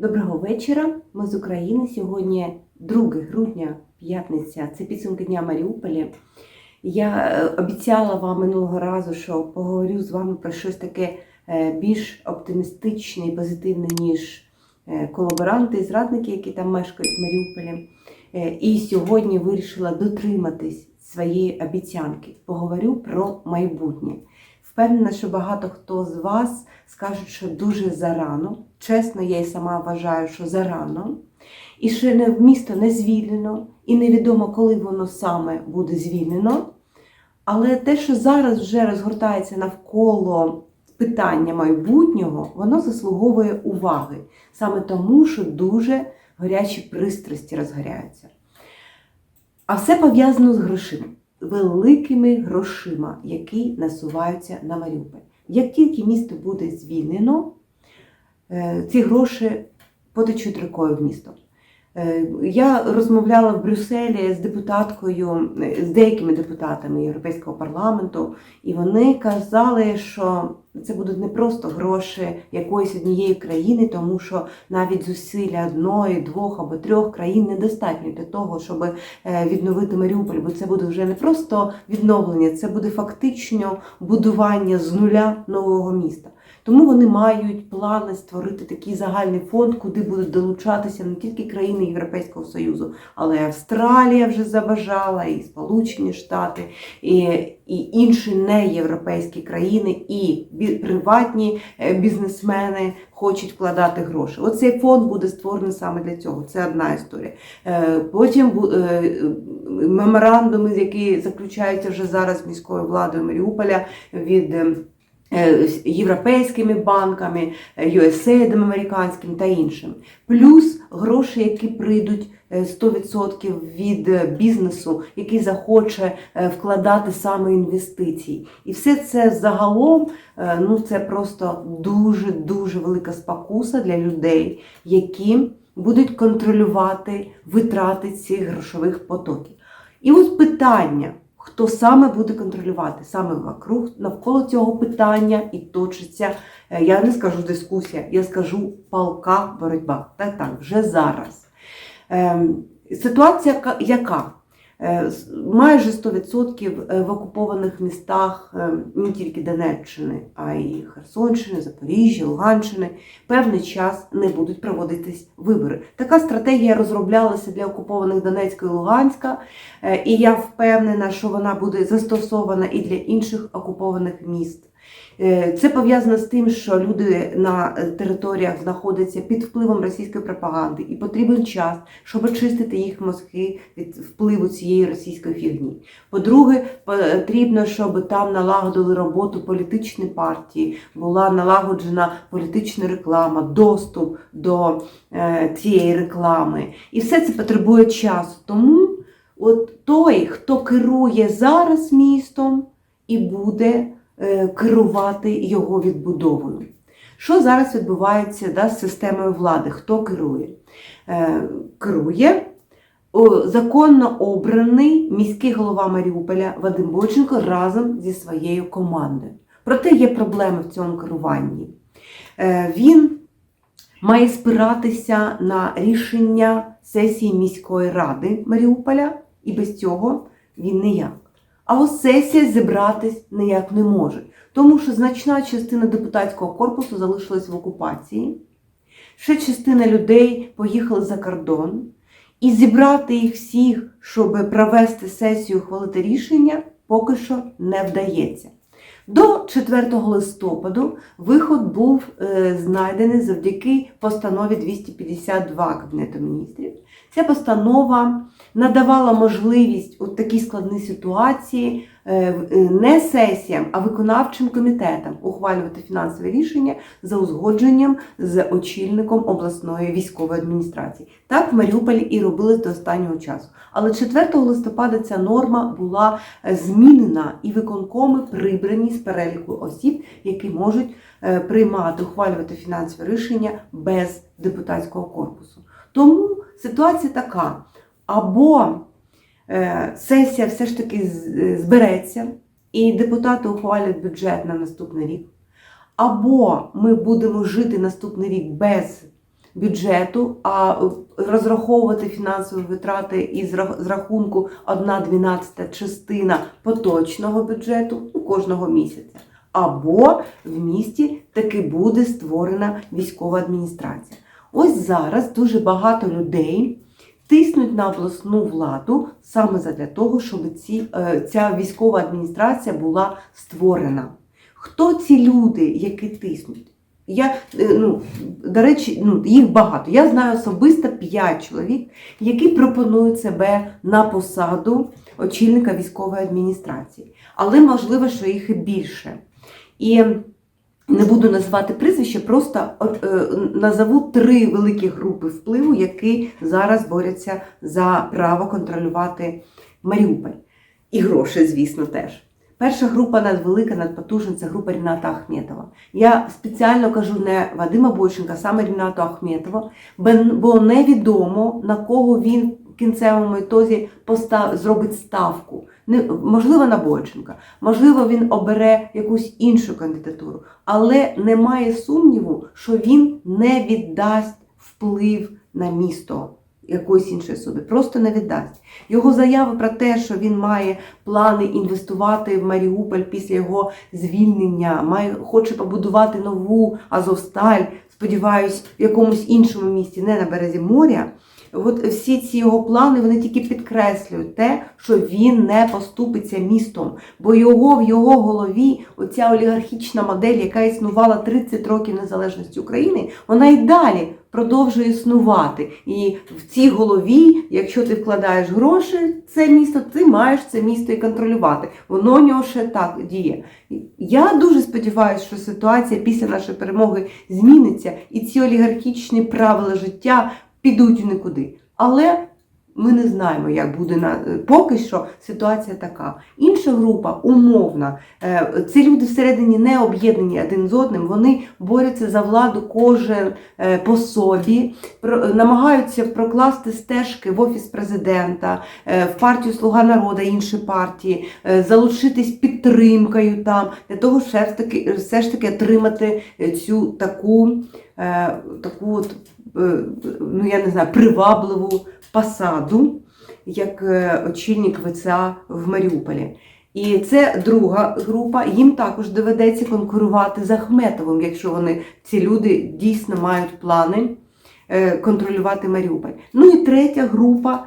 Доброго вечора. Ми з України. Сьогодні 2 грудня, п'ятниця. Це підсумки дня Маріуполі. Я е, обіцяла вам минулого разу, що поговорю з вами про щось таке е, більш оптимістичне і позитивне, ніж е, колаборанти і зрадники, які там мешкають в Маріуполі. І сьогодні вирішила дотриматись своєї обіцянки. Поговорю про майбутнє. Впевнена, що багато хто з вас скажуть, що дуже зарано. Чесно, я і сама вважаю, що зарано. І ще не місто не звільнено, і невідомо, коли воно саме буде звільнено. Але те, що зараз вже розгортається навколо питання майбутнього, воно заслуговує уваги. Саме тому, що дуже гарячі пристрасті розгоряються. А все пов'язано з грошима, великими грошима, які насуваються на Маріуполь. Як тільки місто буде звільнено, е, ці гроші потечуть рукою в місто. Е, Я розмовляла в Брюсселі з депутаткою, е, з деякими депутатами Європейського парламенту, і вони казали, що це будуть не просто гроші якоїсь однієї країни, тому що навіть зусилля одної, двох або трьох країн недостатньо для того, щоб е, відновити Маріуполь, бо це буде вже не просто відновлення, це буде фактично будування з нуля нового міста. Тому вони мають плани створити такий загальний фонд, куди будуть долучатися не тільки країни Європейського Союзу, але й Австралія вже забажала, і Сполучені Штати, і, і інші неєвропейські країни, і приватні е, бізнесмени хочуть вкладати гроші. Оцей фонд буде створений саме для цього. Це одна історія. Е, Потім е, меморандуми, які заключаються вже зараз міською владою Маріуполя від. Е, е, європейськими банками, е, USAID американським та іншим. Плюс гроші, які прийдуть е, 100% від е, бізнесу, який захоче е, вкладати саме інвестиції. І все це загалом е, ну, це просто дуже-дуже велика спокуса для людей, які будуть контролювати витрати цих грошових потоків. І от питання. Хто саме буде контролювати? Саме вокруг навколо цього питання і точиться, е, я не скажу дискусія, я скажу палка боротьба. Так, так, вже зараз. Ем, Ситуація ка- яка? Е, Майже 100% е, в окупованих містах е, не тільки Донеччини, а й Херсонщини, Запоріжжя, Луганщини певний час не будуть проводитись вибори. Така стратегія розроблялася для окупованих Донецька і Луганська, і я впевнена, що вона буде застосована і для інших окупованих міст. Е, Це пов'язано з тим, що люди на територіях знаходяться під впливом російської пропаганди, і потрібен час, щоб очистити їх мозки від впливу цієї російської фігні. По-друге, потрібно, щоб там налагодили роботу політичні партії, була налагоджена політична реклама, доступ до е, цієї реклами. І все це потребує часу. Тому от той, хто керує зараз містом, і буде керувати його відбудовою. Що зараз відбувається да, з системою влади? Хто керує? Е, керує законно обраний міський голова Маріуполя Вадим Бойченко разом зі своєю командою. Проте є проблеми в цьому керуванні. Е, він має спиратися на рішення сесії міської ради Маріуполя, і без цього він ніяк. А ось сесія зібратись ніяк не може, тому що значна частина депутатського корпусу залишилась в окупації, ще частина людей поїхали за кордон, і зібрати їх всіх, щоб провести сесію, ухвалити рішення, поки що не вдається. До 4 листопаду виход був е, знайдений завдяки постанові 252 Кабінету міністрів. Ця постанова надавала можливість у такій складній ситуації не сесіям, а виконавчим комітетам ухвалювати фінансові рішення за узгодженням з очільником обласної військової адміністрації. Так в Маріуполі і робили до останнього часу. Але 4 листопада ця норма була е, змінена і виконкоми прибрані з переліку осіб, які можуть е, приймати, ухвалювати фінансові рішення без депутатського корпусу. Тому ситуація така: або е, сесія все ж таки збереться, і депутати ухвалять бюджет на наступний рік, або ми будемо жити наступний рік без бюджету, а розраховувати фінансові витрати із рахунку 1,12 частина поточного бюджету ну, кожного місяця. Або в місті таки буде створена військова адміністрація. Ось зараз дуже багато людей тиснуть на обласну владу саме задля того, щоб ці, е, ця військова адміністрація була створена. Хто ці люди, які тиснуть? Я, е, ну, до речі, ну, їх багато. Я знаю особисто 5 чоловік, які пропонують себе на посаду очільника військової адміністрації. Але можливо, що їх і більше. І не буду називати прізвище, просто е, назову три великі групи впливу, які зараз борються за право контролювати Маріуполь. І гроші, звісно, теж. Перша група надвелика, надпотужна це група Ріната Ахметова. Я спеціально кажу не Вадима Бойченка, саме Ріната Ахметова, бо невідомо на кого він в кінцевому постав, зробить ставку. Можливо, на Бойченка, можливо, він обере якусь іншу кандидатуру, але немає сумніву, що він не віддасть вплив на місто якоїсь іншої особи. Просто не віддасть. Його заяви про те, що він має плани інвестувати в Маріуполь після його звільнення, має, хоче побудувати нову Азовсталь, сподіваюсь, в якомусь іншому місті, не на березі моря. От всі ці його плани вони тільки підкреслюють те, що він не поступиться містом, бо його в його голові оця олігархічна модель, яка існувала 30 років незалежності України, вона і далі продовжує існувати. І в цій голові, якщо ти вкладаєш гроші в це місто, ти маєш це місто і контролювати. Воно у нього ще так діє. Я дуже сподіваюся, що ситуація після нашої перемоги зміниться, і ці олігархічні правила життя підуть в нікуди. Але ми не знаємо, як буде на поки що ситуація така. Інша група умовна. Е, Ці люди всередині не об'єднані один з одним. Вони борються за владу кожен е, по собі, намагаються прокласти стежки в офіс президента, е, в партію Слуга народу, інші партії, е, залучитись підтримкою там для того, все ж таки, все ж таки отримати е, цю таку, е, таку е, ну я не знаю, привабливу посаду як е, очільник ВЦА в Маріуполі. І це друга група. Їм також доведеться конкурувати з Ахметовим, якщо вони ці люди дійсно мають плани е, контролювати Маріуполь. Ну і третя група, е,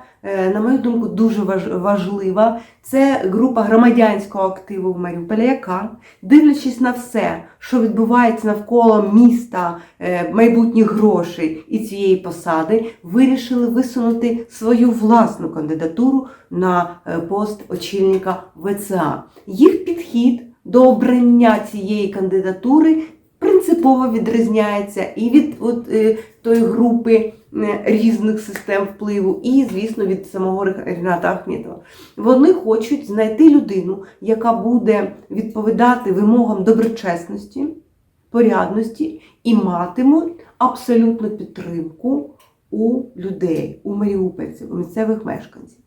на мою думку, дуже важлива. Це група громадянського активу в Маріуполі, яка, дивлячись на все, що відбувається навколо міста, е, майбутніх грошей і цієї посади, вирішили висунути свою власну кандидатуру на е, пост очільника ВЦА. Їх підхід до обрання цієї кандидатури принципово відрізняється і від от, е, тої групи е, різних систем впливу, і, звісно, від самого Ріната Ахметова. Вони хочуть знайти людину, яка буде відповідати вимогам доброчесності, порядності і матимуть абсолютну підтримку у людей, у маріупольців, у місцевих мешканців.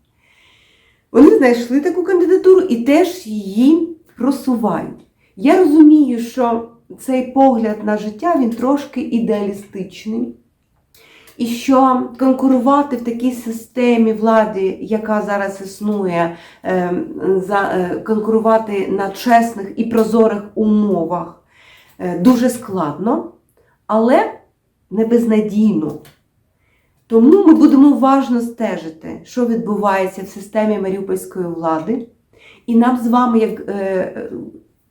Вони знайшли таку кандидатуру і теж її просувають. Я розумію, що цей погляд на життя він трошки ідеалістичний. І що конкурувати в такій системі влади, яка зараз існує, е, е, конкурувати на чесних і прозорих умовах е, дуже складно, але не безнадійно. Тому ми будемо уважно стежити, що відбувається в системі маріупольської влади. І нам з вами, як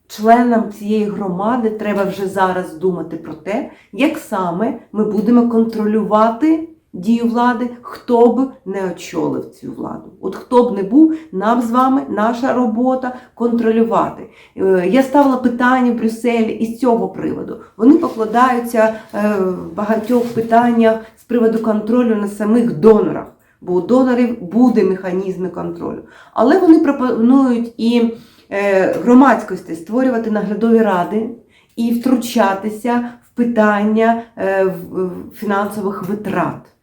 членам цієї громади, треба вже зараз думати про те, як саме ми будемо контролювати дію влади, хто б не очолив цю владу. От хто б не був, нам з вами наша робота контролювати. Е, Я ставила питання в Брюсселі із цього приводу. Вони покладаються е, в багатьох питаннях з приводу контролю на самих донорах. Бо у донорів буде механізми контролю. Але вони пропонують і громадськості створювати наглядові ради і втручатися в питання е, фінансових витрат.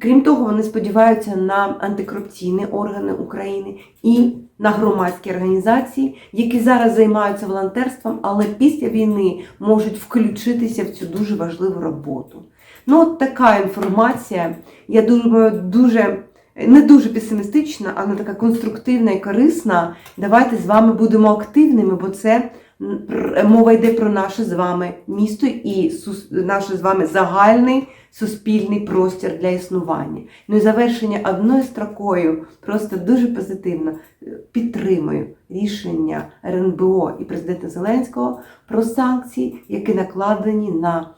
Крім того, вони сподіваються на антикорупційні органи України і на громадські організації, які зараз займаються волонтерством, але після війни можуть включитися в цю дуже важливу роботу. Ну, от така інформація. Я думаю, дуже не дуже песимістична, але така конструктивна і корисна. Давайте з вами будемо активними, бо це мова йде про наше з вами місто і наш з вами загальний суспільний простір для існування. Ну і завершення одною строкою, просто дуже позитивно підтримую рішення РНБО і президента Зеленського про санкції, які накладені на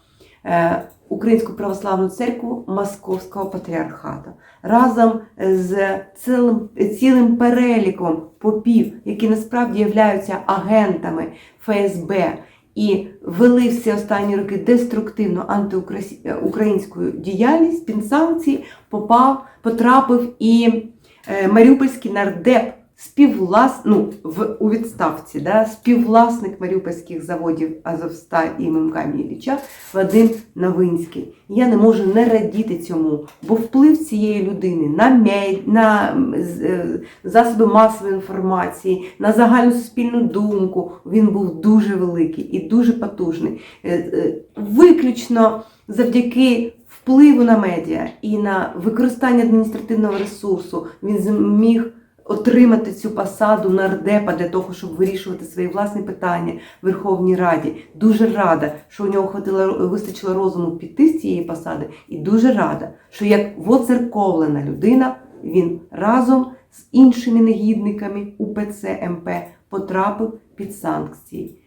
Українську православну церкву Московського патріархату. Разом з цілим, цілим переліком попів, які насправді являються агентами ФСБ і вели всі останні роки деструктивну антиукраїнську діяльність, під санкції попав, потрапив і е, маріупольський нардеп, співвлас... ну, в, у відставці, да, співвласник маріупольських заводів Азовста і ММК Міліча Вадим Новинський. Я не можу не радіти цьому, бо вплив цієї людини на, мей... на е, засоби масової інформації, на загальну суспільну думку, він був дуже великий і дуже потужний. Е, е, Виключно завдяки впливу на медіа і на використання адміністративного ресурсу він зміг отримати цю посаду нардепа для того, щоб вирішувати свої власні питання в Верховній Раді. Дуже рада, що у нього хватило вистачило розуму піти з цієї посади, і дуже рада, що як воцерковлена людина він разом з іншими негідниками УПЦ МП потрапив під санкції.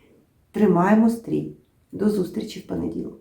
Тримаємо стрій. До зустрічі в понеділок.